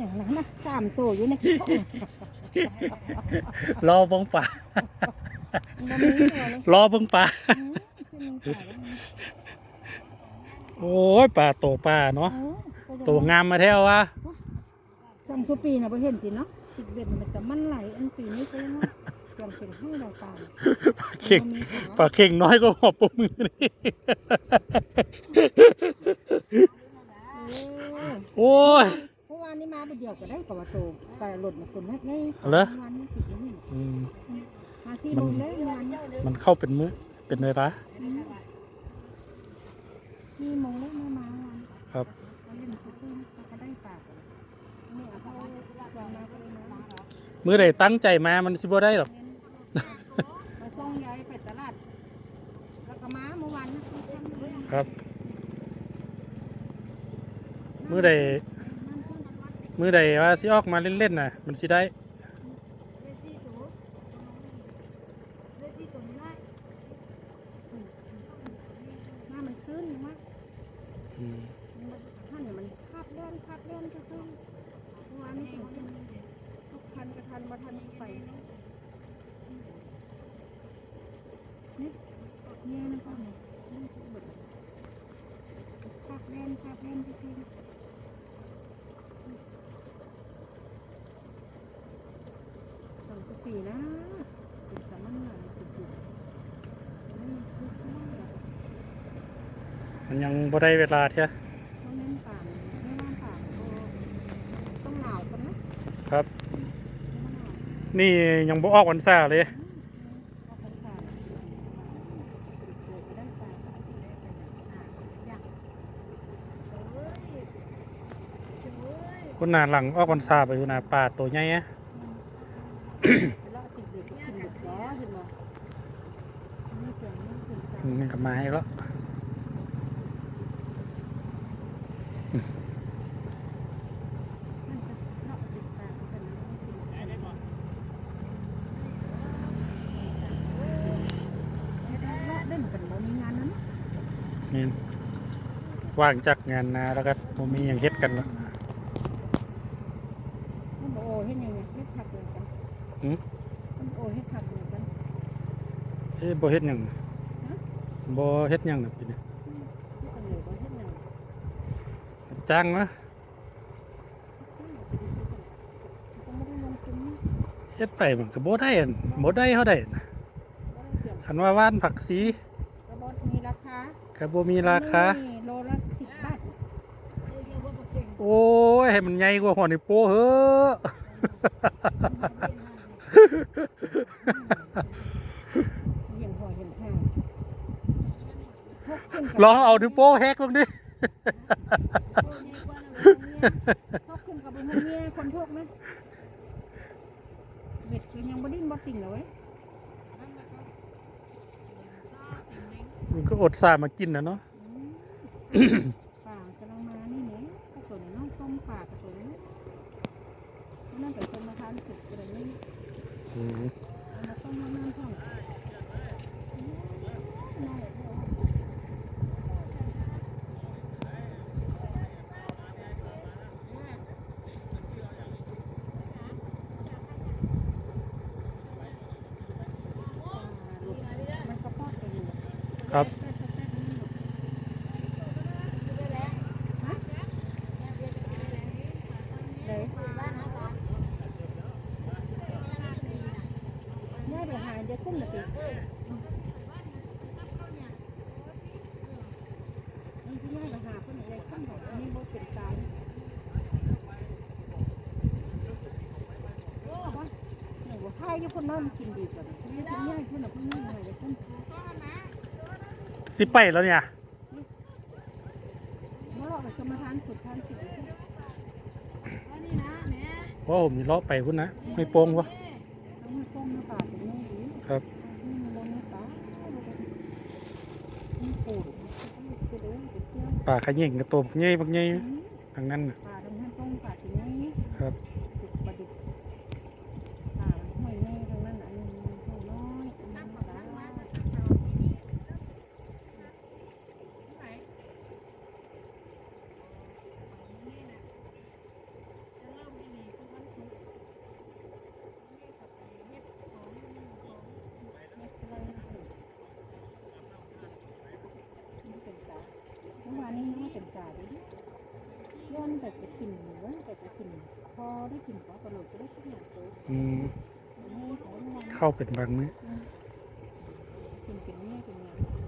อย่างนั้นนะสามตัวอยู่ในรอเบิ่งป่ามันมีตัวเลยรอเบิ่งป่าอืมขึ้นมันขายแล้วมันโอ้ยป่าโตป่าเนาะ เออก็จะตัวงามมาแท้วะจำทุกปีนะพอเห็นสิเนาะสิบเบ็ดมันจะมันไหลอันปีนี้ก็ยังว่าจำเป็นให้เราตายเข่ง มันมีขาป่าเข่งน้อยก็หอบปมือนี่เออโอ้ยเพราะว่า นี่มาบุเดียวก็ได้กับว่าโตแต่หล่นมาคนแรกไงเหรอวันนี้ติดอยู่นี่อืมมาที่โมงเลยวันนี้มันเข้าเป็นมือเป็นเวลาที่โมงเลยมามาวันครับเขาเล่นเขาเพิ่มเขาก็ได้ปากนี่เอาเขาวันมาก็เลยมามือใดตั้งใจมา มันสิบ่ได้หรอกมาส่งยายไปตลาด แล้วก็มาเมื่อวานนะครับ มือใด มือใดว่าสิออกมาเล่นๆน่ะ มันสิได้หน้ามันขึ้นมากอืมท่านเล่นคาบเล่นก็ต้องเมื่อวานนี้ถึงเป็นทุกคันกระทันมาทันไปนี่เนี่ยนะพ่อเนี่ยนี่คือแบบคาบเล่นคาบเล่นก็คือสอง ปีนะเป็นสามัญหน่อยเป็นจุดนี่คือข้าวแบบมันยังบ่ได้เวลาเท่าต้องเล่นป่าไม่ว่างป่าต้องหนาวกันนะครับ นี่ยังบ่ออกวันซ่าเลยออกพรรษาได้ป่าอยากเอ้ยเอ้ยคนหน้าหลังออกวันซ่าไปอยู่หน้าป่าตัวใหญ่อะ แล้วติดเด็กก็ กินเด็กแล้วเห็นไหมนี่เสียงนี่เสียงอืมนี่ก็มาอีกแล้วมันจะเลาะติดตากันนะได้บ่เลาะเล่นกันบ่มีงานนั้นนี่ว่างจากงานนาแล้วก็บ่มีหยังเฮ็ดกันแล้วมันบอกโอ้เฮ็ดยังไงเฮ็ดผักเหมือนกันหืมมันโอ้เฮ็ดผักเหมือนกัน เอ้บ่เฮ็ดหยังบ่เฮ็ดหยังน่ะปีนี้เฮ็ดอันจังจ้างมาก็ไม่ได้ลงทุนนี่เฮ็ดไปมันก็บ่ได้อันบ่ได้เท่าได้คันว่าว่านผักสีกระบอกมีราคาก็บ่มีราคาโลละสิบาทโอ้ยให้มันใหญ่กว่าหัวนี่โป้เฮ้อะ เห็นหัวเห็นแข้งพกขึ้นกับ ลองเอานิ้วโป้แฮกลงดิพกขึ้นกับเป็นเมียคนพวกนั้นเบ็ดคือยังบ่ดิ้นบ่ติ่งเลยมันก็อดสามากินนะเนาะป่ากำลังมานี่เนี่ยกระสุนน้องส้มป่ากระสุนนั่นเป็นคนมาทานสุกอะไรนี่อืมเอามาต้มน้ำน้ำท่องน่าเลยมันก็พอดกันอยู่ ครับ เลยแม่เดี๋ยวหายเดี๋ยวคุ้มละติมันที่แม่เดี๋ยว หาเพิ่นอะไรคุ้มของอันนี้บ่เป็นการโอ้บ่หนูว่าใครอยู่คนนั้นกินดีกว่านี่คุณย่ายเพิ่นน่ะเพิ่นย่ายหน่อยเดี๋ยวคุ้ม สิไปแล้วเนี่ยเมื่อเราไปกรรมฐานสุดทานสิบว่าผมนี่เลาะไปพุ่นนะไม่โป้งวะต้องให้ก้มหน้าป่าตรงนี้ดีครับนี่มันบนหน้าป่านี่ปูดจะเดินจะเที่ยวป่าขยิ่งกระโตบใหญ่บักใหญ่ทางนั้นน่ะป่าตรงนั้นต้องป่าตรงนี้ครับาด้ย้อนแต่จะกินเนื้อนแต่จะกิน พอได้กินก็กระโดดจะได้ขึ้นหนโซ่อืมเข้าเป็นบางมื้อ กินเป็นแม่เป็นแม่